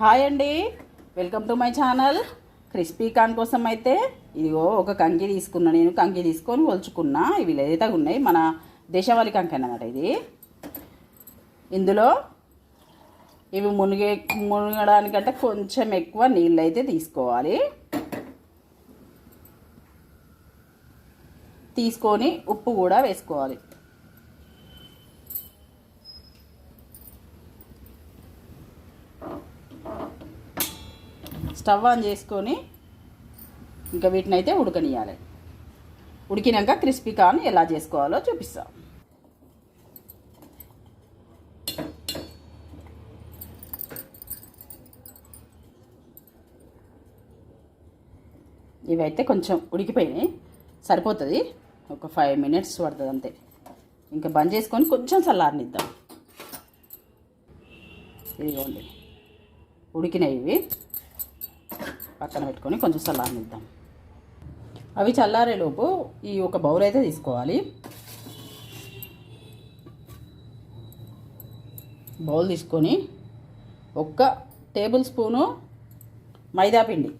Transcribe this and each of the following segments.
Hi అండి. Welcome to my channel. Crispy corn కోసం అయితే ఇదిగో ఒక కంకి తీసుకున్నా. నేను కంకి తీసుకొని ఒలుచుకున్నా. ఇవి లేతగా ఉన్నాయి. మన దేశవాళి కంకి అన్నమాట ఇది. ఇందులో ఇవి మునిగే మునగడానికంటే కొంచెం ఎక్కువ నీళ్ళు అయితే తీసుకోవాలి. తీసుకొని ఉప్పు కూడా వేసుకోవాలి. స్టవ్ ఆన్ చేసుకొని ఇంకా వీటిని అయితే ఉడకనియాలి. ఉడికినాక క్రిస్పీ కార్న్ ఎలా చేసుకోవాలో చూపిస్తాం. ఇవైతే కొంచెం ఉడికిపోయినాయి. సరిపోతుంది. ఒక ఫైవ్ మినిట్స్ పడుతుంది అంతే. ఇంకా బంద్ చేసుకొని కొంచెం చల్లారనిద్దాం. ఇదిగోండి. ఉడికినాయి ఇవి. పక్కన పెట్టుకొని కొంచెం చల్లారనిద్దాం అవి చల్లారేలోపు ఈ ఒక బౌల్ అయితే తీసుకోవాలి. బౌల్ తీసుకొని ఒక్క టేబుల్ స్పూను మైదా పిండి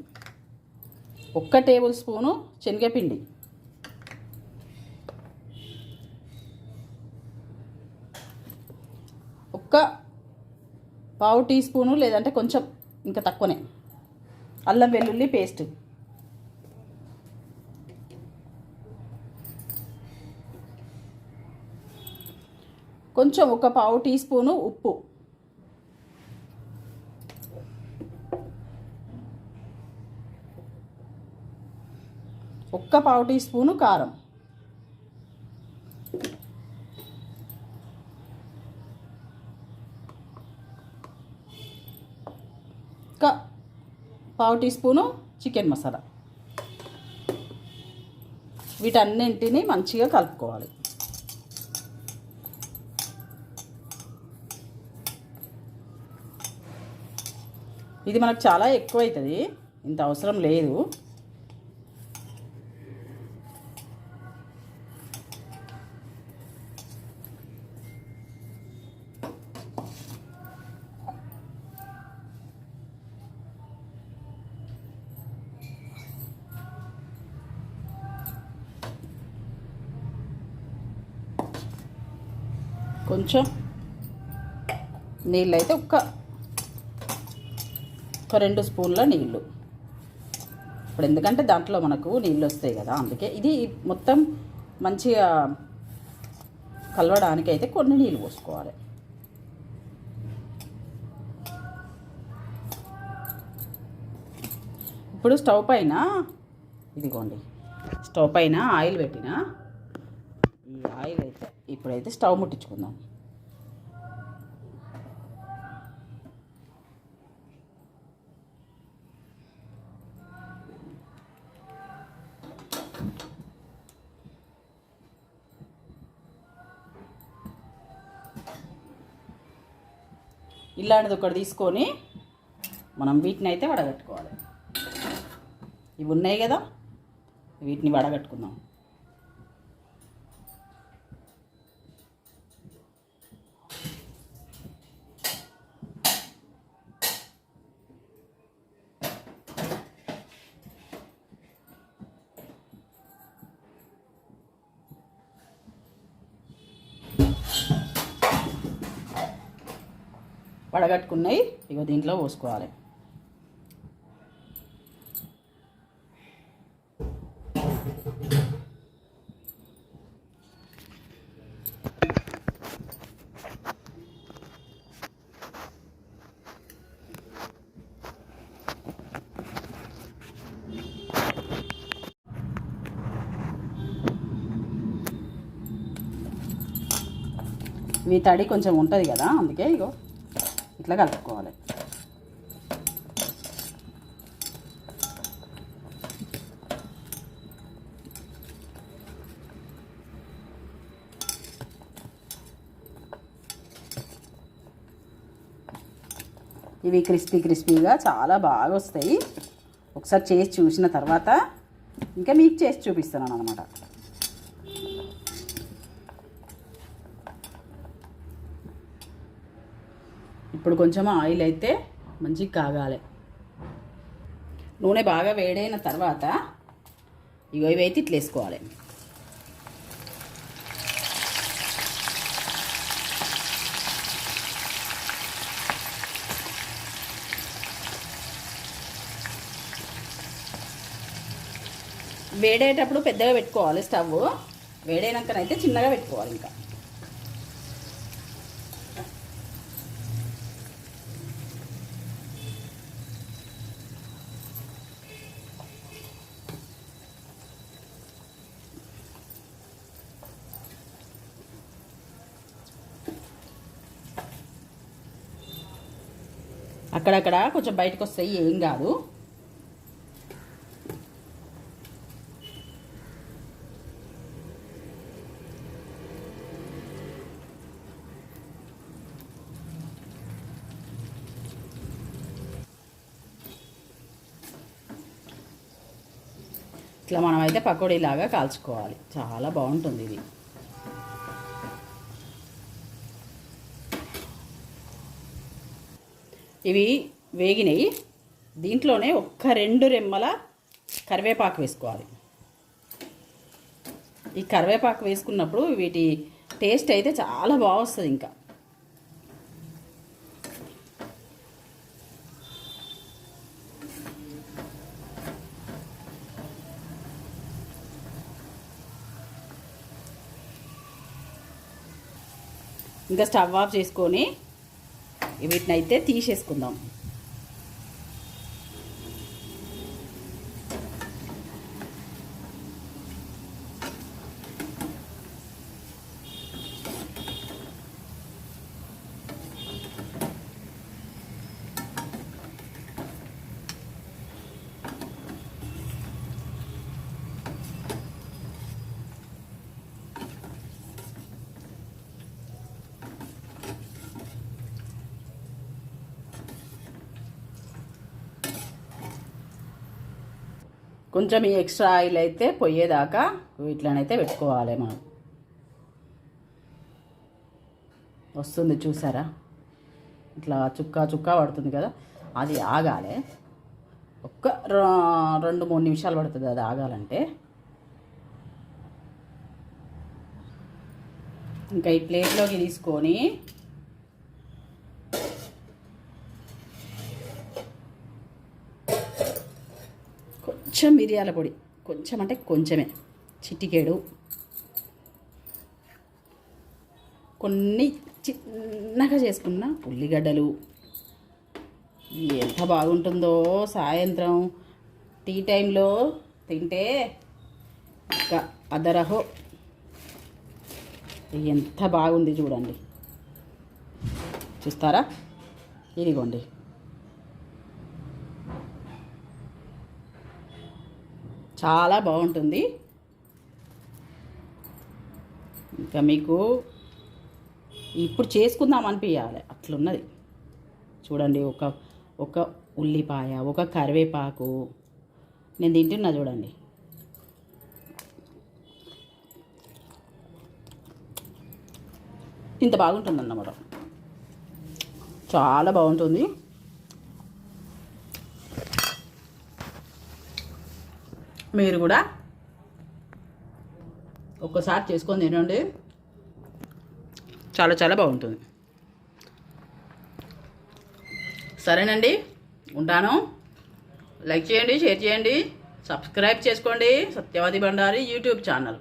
ఒక్క టేబుల్ స్పూను శనగపిండి ఒక్క పావు టీ స్పూను లేదంటే కొంచెం ఇంకా తక్కువనే. అల్లం వెల్లుల్లి పేస్ట్. కొంచెం ఒక పావు టీ స్పూను ఉప్పు. ఒక్క పావు టీ స్పూను కారం. ఇంకా పావు టీ స్పూను చికెన్ మసాలా. వీటన్నింటినీ మంచిగా కలుపుకోవాలి. ఇది మనకు చాలా ఎక్కువ అవుతుంది ఇంత అవసరం లేదు. కొంచెం నీళ్ళు అయితే ఒక్క ఒక రెండు స్పూన్ల నీళ్ళు. ఇప్పుడు ఎందుకంటే దాంట్లో మనకు నీళ్ళు వస్తాయి కదా అందుకే ఇది మొత్తం మంచిగా కలవడానికి అయితే కొన్ని నీళ్ళు పోసుకోవాలి. ఇప్పుడు స్టవ్ పైన ఇదిగోండి స్టవ్ పైన ఆయిల్ పెట్టిన. ఈ ఆయిల్ ఇప్పుడైతే స్టవ్ ముట్టించుకుందాం. ఇలాంటిది ఒకటి తీసుకొని మనం వీటిని అయితే వడగట్టుకోవాలి. ఇవి ఉన్నాయి కదా వీటిని వడగట్టుకుందాం. వడగట్టుకున్నాయి ఇగో దీంట్లో పోసుకోవాలి. ఇవి తడి కొంచెం ఉంటుంది కదా అందుకే ఇగో. ఇట్లా కలుపుకోవాలి. ఇవి క్రిస్పీ క్రిస్పీగా చాలా బాగా వస్తాయి. ఒకసారి చేసి చూసిన తర్వాత ఇంకా మీకు చేసి చూపిస్తున్నాను అనమాట ఇప్పుడు కొంచెం ఆయిల్ అయితే మంచిగా కాగాలి. నూనె బాగా వేడైన తర్వాత ఇగో అయితే ఇట్లా వేసుకోవాలి. వేడేటప్పుడు పెద్దగా పెట్టుకోవాలి స్టవ్. వేడైనాకనైతే చిన్నగా పెట్టుకోవాలి ఇంకా. అక్కడక్కడ కొంచెం బయటకు వస్తాయి ఏం కాదు. ఇట్లా మనమైతే పకోడీలాగా కాల్చుకోవాలి. చాలా బాగుంటుంది ఇది. ఇవి వేగినాయి. దీంట్లోనే ఒక్క రెండు రెమ్మల కరివేపాకు వేసుకోవాలి. ఈ కరివేపాకు వేసుకున్నప్పుడు వీటి టేస్ట్ అయితే చాలా బాగొస్తుంది ఇంకా. ఇంకా స్టవ్ ఆఫ్ చేసుకొని వీటిని అయితే తీసేసుకుందాం. కొంచెం ఈ ఎక్స్ట్రా ఆయిల్ అయితే పోయేదాకా వీటిలోనైతే పెట్టుకోవాలి మనం. వస్తుంది చూసారా? ఇట్లా చుక్క చుక్క పడుతుంది కదా అది ఆగాలి. ఒక్క రెండు మూడు నిమిషాలు పడుతుంది అది ఆగాలంటే. ఇంకా ఈ ప్లేట్లోకి తీసుకొని కొంచెం మిరియాల పొడి. కొంచెం అంటే కొంచెమే. చిటికేడు. కొన్ని చిన్నగా చేసుకున్న ఉల్లిగడ్డలు. ఎంత బాగుంటుందో సాయంత్రం టీ టైంలో తింటే ఇంకా అదరహో. ఎంత బాగుంది చూడండి. చూస్తారా? ఇదిగోండి. చాలా బాగుంటుంది. ఇంకా మీకు ఇప్పుడు చేసుకుందాం అనిపించాలి అట్లున్నది. చూడండి ఒక ఒక ఉల్లిపాయ ఒక కరివేపాకు. నేను తింటున్నా చూడండి. ఇంత బాగుంటుంది అన్నమాట చాలా బాగుంటుంది. మీరు కూడా ఒక్కసారి చేసుకొని తినండి. చాలా చాలా బాగుంటుంది. సరేనండి ఉంటాను. లైక్ చేయండి షేర్ చేయండి సబ్స్క్రైబ్ చేసుకోండి. Satyavadi Bandari YouTube channel.